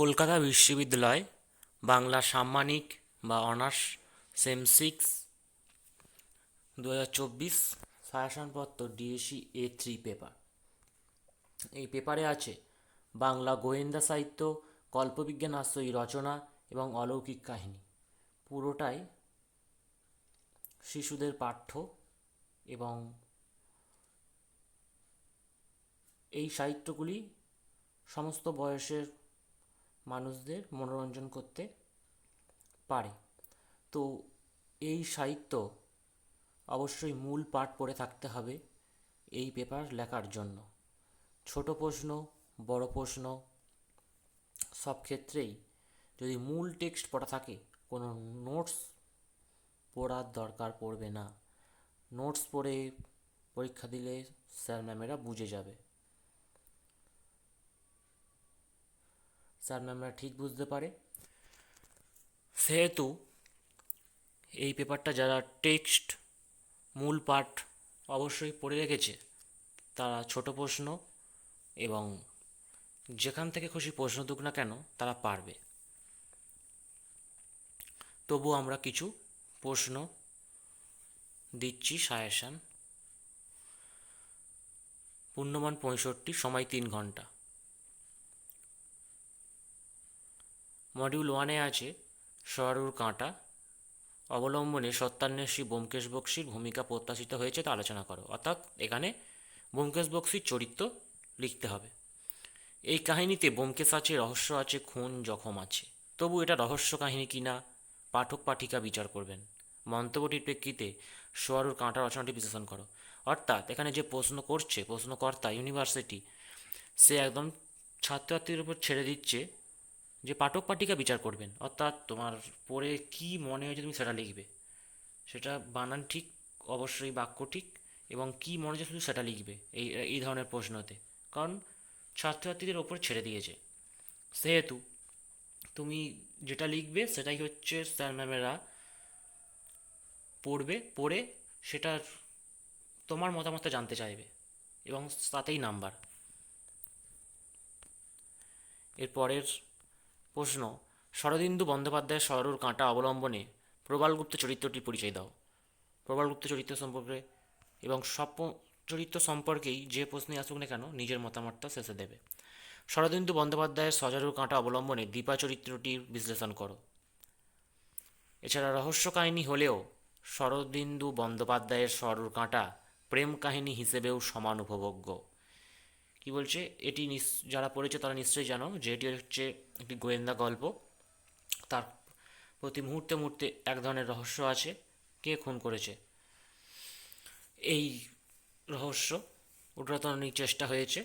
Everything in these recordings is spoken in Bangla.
কলকাতা বিশ্ববিদ্যালয়, বাংলা সাম্মানিক বা অনার্স, সেম সিক্স দু হাজার চব্বিশ সায়াসানপত্র ডিএসি এ থ্রি পেপার। এই পেপারে আছে বাংলা গোয়েন্দা সাহিত্য, কল্পবিজ্ঞান আশ্রয়ী রচনা এবং অলৌকিক কাহিনী। পুরোটাই শিশুদের পাঠ্য এবং এই সাহিত্যগুলি সমস্ত বয়সের মানুষদের মনোরঞ্জন করতে পারে। তো এই সাহিত্য অবশ্যই মূল পাঠ পড়ে থাকতে হবে এই পেপার লেখার জন্য। ছোট প্রশ্ন, বড় প্রশ্ন, সব ক্ষেত্রেই যদি মূল টেক্সট পড়া থাকে, কোনো নোটস পড়ার দরকার পড়বে না। নোটস পড়ে পরীক্ষা দিলে স্যার ম্যামেরা বুঝে যাবে। স্যার ম্যামরা ঠিক বুঝতে পারে। সেহেতু এই পেপারটা যারা টেক্সট মূল পাঠ অবশ্যই পড়ে রেখেছে, তারা ছোট প্রশ্ন এবং যেখান থেকে খুশি প্রশ্ন দুক না কেন, তারা পারবে। তবু আমরা কিছু প্রশ্ন দিচ্ছি সায়াসান পূর্ণমান পঁয়ষট্টি, সময় তিন ঘণ্টা। মডিউল ওয়ানে আছে সরুর কাঁটা। অবলম্বনে সত্যান্বেষী ব্যোমকেশ বক্সির ভূমিকা প্রত্যাশিত হয়েছে তা আলোচনা করো। অর্থাৎ এখানে ব্যোমকেশ বক্সির চরিত্র লিখতে হবে। এই কাহিনীতে ব্যোমকেশ আছে, রহস্য আছে, খুন, জখম আছে। তবু এটা রহস্য কাহিনী কিনা পাঠক, পাঠিকা বিচার করবেন। মন্তব্যটির প্রেক্ষিতে সোয়ারুর কাঁটা রচনাটি বিশ্লেষণ করো। অর্থাৎ এখানে যে প্রশ্ন করছে, প্রশ্নকর্তা, ইউনিভার্সিটি, সে একদম ছাত্রছাত্রীর উপর ছেড়ে দিচ্ছে যে পাঠক পাঠিকা বিচার করবেন, অর্থাৎ তোমার পড়ে কি মনে হয়েছে তুমি সেটা লিখবে। সেটা বানান ঠিক, অবশ্যই বাক্য ঠিক, এবং কি মনে হচ্ছে শুধু সেটা লিখবে এই এই ধরনের প্রশ্নতে। কারণ ছাত্রছাত্রীদের ওপর ছেড়ে দিয়েছে। সেহেতু তুমি যেটা লিখবে সেটাই হচ্ছে স্যার ম্যামেরা পড়বে, পড়ে সেটার তোমার মতামতটা জানতে চাইবে, এবং তাতেই নাম্বার। এরপরের প্রশ্ন, শরদিন্দু বন্দ্যোপাধ্যায়ের সরুর কাঁটা অবলম্বনে প্রবালগুপ্ত চরিত্রটির পরিচয় দাও। প্রবালগুপ্ত চরিত্র সম্পর্কে এবং সব চরিত্র সম্পর্কেই যে প্রশ্নে আসুক না কেন নিজের মতামতটা শেষে দেবে। শরদিন্দু বন্দ্যোপাধ্যায়ের সজারুর কাঁটা অবলম্বনে দীপা চরিত্রটির বিশ্লেষণ করো। এছাড়া রহস্য কাহিনী হলেও শরদিন্দু বন্দ্যোপাধ্যায়ের সরুর কাঁটা প্রেম কাহিনী হিসেবেও সমান উপভোগ্য। কি বলছে? এটি যারা পড়েছে তারা নিশ্চয়ই জানো যে এটি হচ্ছে একটি গোয়েন্দা গল্প। তার প্রতি মুহূর্তে মুহূর্তে এক ধরনের রহস্য আছে। কে খুন করেছে? এই রহস্য উদ্ঘাটনের চেষ্টা হয়েছে।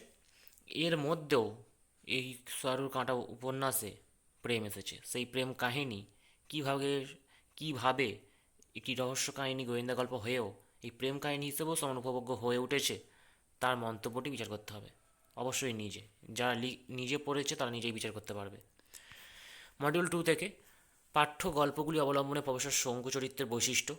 এর মধ্যেও এই সরুর কাঁটা উপন্যাসে প্রেম এসেছে। সেই প্রেম কাহিনী কীভাবে কীভাবে একটি রহস্য কাহিনী, গোয়েন্দা গল্প হয়েও এই প্রেম কাহিনী হিসেবেও সমান উপভোগ্য হয়ে উঠেছে, তার মন্তব্যটি বিচার করতে হবে। অবশ্যই নিজে। যারা নিজে পড়েছে তারা নিজেই বিচার করতে পারবে। মডিউল টু থেকে পাঠ্য গল্পগুলি অবলম্বনে প্রফেসর শঙ্কু চরিত্রের বৈশিষ্ট্য।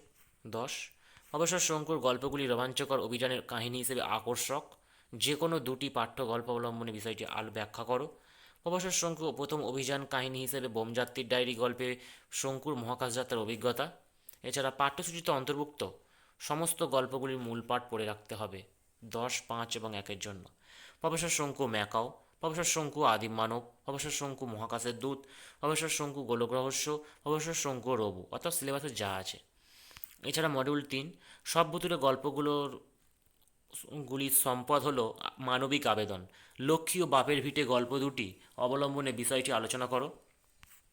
দশ, প্রফেসর শঙ্কুর গল্পগুলি রোমাঞ্চকর অভিযানের কাহিনী হিসেবে আকর্ষক। যে কোনো দুটি পাঠ্য গল্প অবলম্বনে বিষয়টি আল ব্যাখ্যা করো। প্রফেসর শঙ্কু প্রথম অভিযান কাহিনী হিসেবে বোমযাত্রীর ডায়েরি গল্পে শঙ্কুর মহাকাশ যাত্রার অভিজ্ঞতা। এছাড়া পাঠ্যসূচিতে অন্তর্ভুক্ত সমস্ত গল্পগুলির মূল পাঠ পড়ে রাখতে হবে। দশ, পাঁচ এবং একের জন্য। Professor Shonku macaw professor Shonku আদিম মানব প্রফেসর শঙ্কু মহাকাশের দূত প্রফেসর শঙ্কু গোলক রহস্য প্রফেসর শঙ্কু রবু অর্থাৎ সিলেবাসে যা আছে। এছাড়া মডিউল তিন সব ভুতুরে গল্পগুলোর গুলির সম্পদ হলো মানবিক আবেদন। লক্ষ্মী ও বাপের ভিটে গল্প দুটি, অবলম্বনে বিষয়টি আলোচনা করো।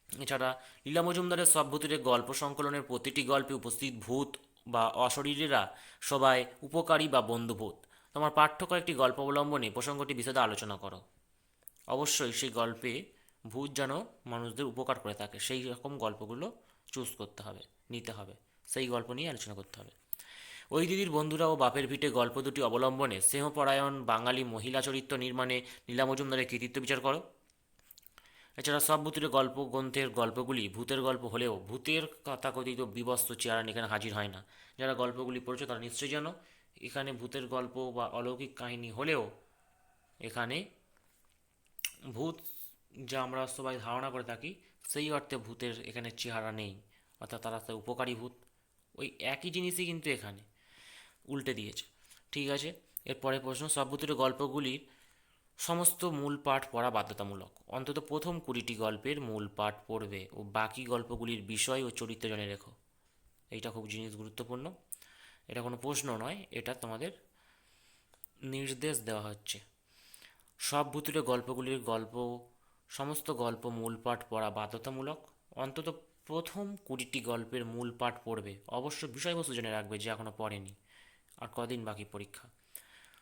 এছাড়া লীলা মজুমদারের সব ভূতুরের গল্প সংকলনের প্রতিটি গল্পে উপস্থিত ভূত বা অশরীরেরা সবাই উপকারী বা বন্ধুভূত তোমার পাঠ্য কয়েকটি গল্প অবলম্বনে প্রসঙ্গটি বিশদে আলোচনা করো। অবশ্যই সেই গল্পে ভূত যেন মানুষদের উপকার করে থাকে, সেই রকম গল্পগুলো চুজ করতে হবে, নিতে হবে, সেই গল্প নিয়ে আলোচনা করতে হবে। ওই দিদির বন্ধুরা ও বাপের ভিটে গল্প দুটি অবলম্বনে স্নেহপরায়ণ বাঙালি মহিলা চরিত্র নির্মাণে নীলা মজুমদারের কৃতিত্ব বিচার করো। এছাড়া সব ভূতের গল্প, গ্রন্থের গল্পগুলি ভূতের গল্প হলেও ভূতের তথাকথিত বিবস্ত চেয়ারান এখানে হাজির হয় না। যারা গল্পগুলি পড়েছে তারা নিশ্চয়ই জানো এখানে ভূতের গল্প বা অলৌকিক কাহিনী হলেও এখানে ভূত যা আমরা সবাই ধারণা করে থাকি, সেই অর্থে ভূতের এখানে চেহারা নেই। অর্থাৎ তারা তো উপকারী ভূত। ওই একই জিনিসই কিন্তু এখানে উল্টে দিয়েছে। ঠিক আছে? এরপরে প্রশ্ন, সব ভূতের গল্পগুলির সমস্ত মূল পাঠ পড়া বাধ্যতামূলক। অন্তত প্রথম কুড়িটি গল্পের মূল পাঠ পড়বে ও বাকি গল্পগুলির বিষয় ও চরিত্র জেনে রেখো। এইটা খুব জিনিস গুরুত্বপূর্ণ। এটা কোনো প্রশ্ন নয়, এটা তোমাদের নির্দেশ দেওয়া হচ্ছে। সব ভূতুরে গল্পগুলির গল্প, সমস্ত গল্প মূল পাঠ পড়া বাধ্যতামূলক। অন্তত প্রথম কুড়িটি গল্পের মূল পাঠ পড়বে। অবশ্য বিষয়বস্তু জেনে রাখবে যে এখনও পড়েনি। আর কদিন বাকি পরীক্ষা।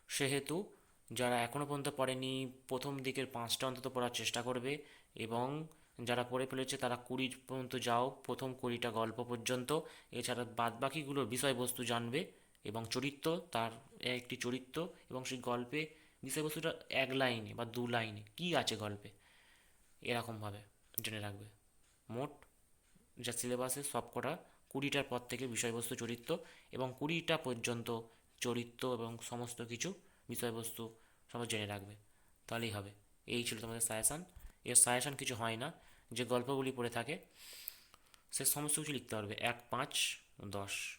সেহেতু যারা এখনও পর্যন্ত পড়েনি, প্রথম দিকের পাঁচটা অন্তত পড়ার চেষ্টা করবে এবং যারা পড়ে ফেলেছে তারা কুড়ি পর্যন্ত যাও, প্রথম কুড়িটা গল্প পর্যন্ত। এছাড়া বাদবাকিগুলোর বিষয়বস্তু জানবে এবং চরিত্র, তার একটি চরিত্র এবং সেই গল্পে বিষয়বস্তুটা এক লাইনে বা দু লাইনে কী আছে গল্পে? এরকমভাবে জেনে রাখবে। মোট যা সিলেবাসে সব কটা কুড়িটার পর থেকে বিষয়বস্তু চরিত্র এবং কুড়িটা পর্যন্ত চরিত্র এবং সমস্ত কিছু বিষয়বস্তু সব জেনে রাখবে। তাহলেই হবে। এই ছিল তোমাদের সাজেশান। এর সাজেশান কিছু হয় না। যে গল্পগুলি পড়ে থাকে সে সমস্ত কিছু লিখতে পারবে। এক পাঁচ দশ।